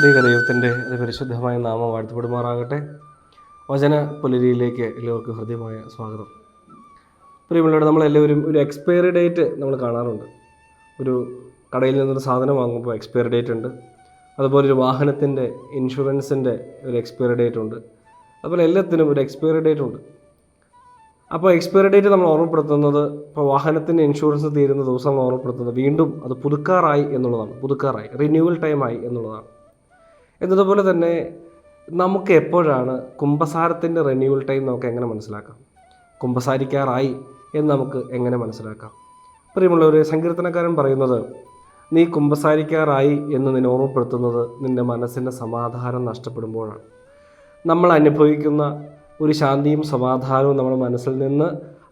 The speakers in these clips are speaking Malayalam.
ത്രിക ദൈവത്തിന്റെ പരിശുദ്ധമായ നാമം വാഴ്ത്തപ്പെടുമാറാകട്ടെ. വചന പുലരിയിലേക്ക് എല്ലാവർക്കും ഹൃദ്യമായ സ്വാഗതം. പ്രിയമുള്ളവരെ നമ്മളെല്ലാവരും ഒരു എക്സ്പയറി ഡേറ്റ് നമ്മൾ കാണാറുണ്ട്. ഒരു കടയിൽ നിന്നൊരു സാധനം വാങ്ങുമ്പോൾ എക്സ്പയറി ഡേറ്റ് ഉണ്ട്. അതുപോലെ ഒരു വാഹനത്തിന്റെ ഇൻഷുറൻസിന്റെ ഒരു എക്സ്പയറി ഡേറ്റ് ഉണ്ട്. അതുപോലെ എല്ലാത്തിനും ഒരു എക്സ്പയറി ഡേറ്റ് ഉണ്ട്. അപ്പോൾ എക്സ്പയറി ഡേറ്റ് നമ്മൾ ഓർമ്മപ്പെടുത്തുന്നത് ഇപ്പോൾ വാഹനത്തിന്റെ ഇൻഷുറൻസ് തീരുന്ന ദിവസം നമ്മൾ ഓർമ്മപ്പെടുത്തുന്നത് വീണ്ടും അത് പുതുക്കാറായി എന്നുള്ളതാണ്. പുതുക്കാറായി റിന്യൂവൽ ടൈമായി എന്നുള്ളതാണ്. എന്നതുപോലെ തന്നെ നമുക്ക് എപ്പോഴാണ് കുംഭസാരത്തിന്റെ റിന്യൂവൽ ടൈം നമുക്ക് എങ്ങനെ മനസ്സിലാക്കാം? കുംഭസാരിക്കാറായി എന്ന് നമുക്ക് എങ്ങനെ മനസ്സിലാക്കാം? പ്രിയമുള്ളവരെ സങ്കീർത്തനക്കാരൻ പറയുന്നത് നീ കുംഭസാരിക്കാറായി എന്ന് നിന്നെ ഓർമ്മപ്പെടുത്തുന്നത് നിന്റെ മനസ്സിന്റെ സമാധാനം നഷ്ടപ്പെടുമ്പോഴാണ്. നമ്മൾ അനുഭവിക്കുന്ന ഒരു ശാന്തിയും സമാധാനവും നമ്മുടെ മനസ്സിൽ നിന്ന്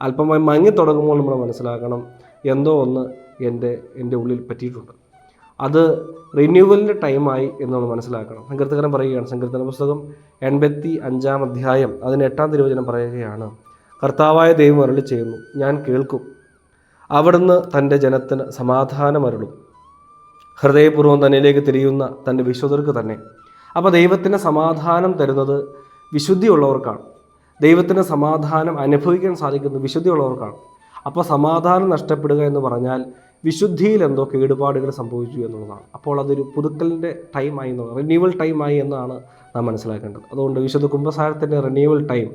അല്പമായി മങ്ങി തുടങ്ങുമ്പോൾ നമ്മൾ മനസ്സിലാക്കണം എന്തോ ഒന്ന് എന്റെ എന്റെ ഉള്ളിൽ പറ്റിയിട്ടുണ്ട്. അത് റിന്യൂവലിന്റെ ടൈമായി നമ്മൾ മനസ്സിലാക്കണം. സങ്കീർത്തകരൻ പറയുകയാണ് സങ്കീർത്തന പുസ്തകം എൺപത്തി അഞ്ചാം അധ്യായം അതിന് എട്ടാം തിരുവചനം പറയുകയാണ് കർത്താവായ ദൈവം അരളി ചെയ്യുന്നു ഞാൻ കേൾക്കും. അവിടുന്ന് തന്റെ ജനത്തിന് സമാധാനമരുളും ഹൃദയപൂർവം തന്നിലേക്ക് തിരിയുന്ന തന്റെ വിശ്വതർക്ക് തന്നെ. അപ്പോൾ ദൈവത്തിന് സമാധാനം തരുന്നത് വിശുദ്ധിയുള്ളവർക്കാണ്. ദൈവത്തിന് സമാധാനം അനുഭവിക്കാൻ സാധിക്കുന്നത് വിശുദ്ധിയുള്ളവർക്കാണ്. അപ്പോൾ സമാധാനം നഷ്ടപ്പെടുക എന്ന് പറഞ്ഞാൽ വിശുദ്ധിയിൽ എന്തോ കേടുപാടുകൾ സംഭവിച്ചു എന്നുള്ളതാണ്. അപ്പോൾ അതൊരു പുതുക്കലിന്റെ ടൈമായി എന്നുള്ളത് റിന്യൂവൽ ടൈമായി എന്നാണ് നാം മനസ്സിലാക്കേണ്ടത്. അതുകൊണ്ട് വിശുദ്ധ കുംഭസാരത്തിന്റെ റിന്യൂവൽ ടൈം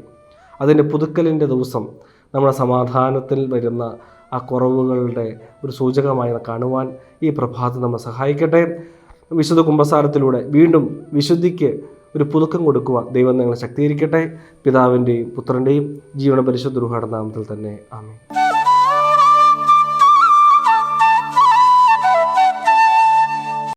അതിന്റെ പുതുക്കലിന്റെ ദിവസം നമ്മുടെ സമാധാനത്തിൽ വരുന്ന ആ കുറവുകളുടെ ഒരു സൂചകമായി കാണുവാൻ ഈ പ്രഭാതം നമ്മെ സഹായിക്കട്ടെ. വിശുദ്ധ കുംഭസാരത്തിലൂടെ വീണ്ടും വിശുദ്ധിക്ക് ഒരു പുതുക്കം കൊടുക്കുവാൻ ദൈവം നിങ്ങളെ ശക്തീകരിക്കട്ടെ. പിതാവിന്റെയും പുത്രന്റെയും ജീവന പരിശുദ്ധ തന്നെ. ആമേ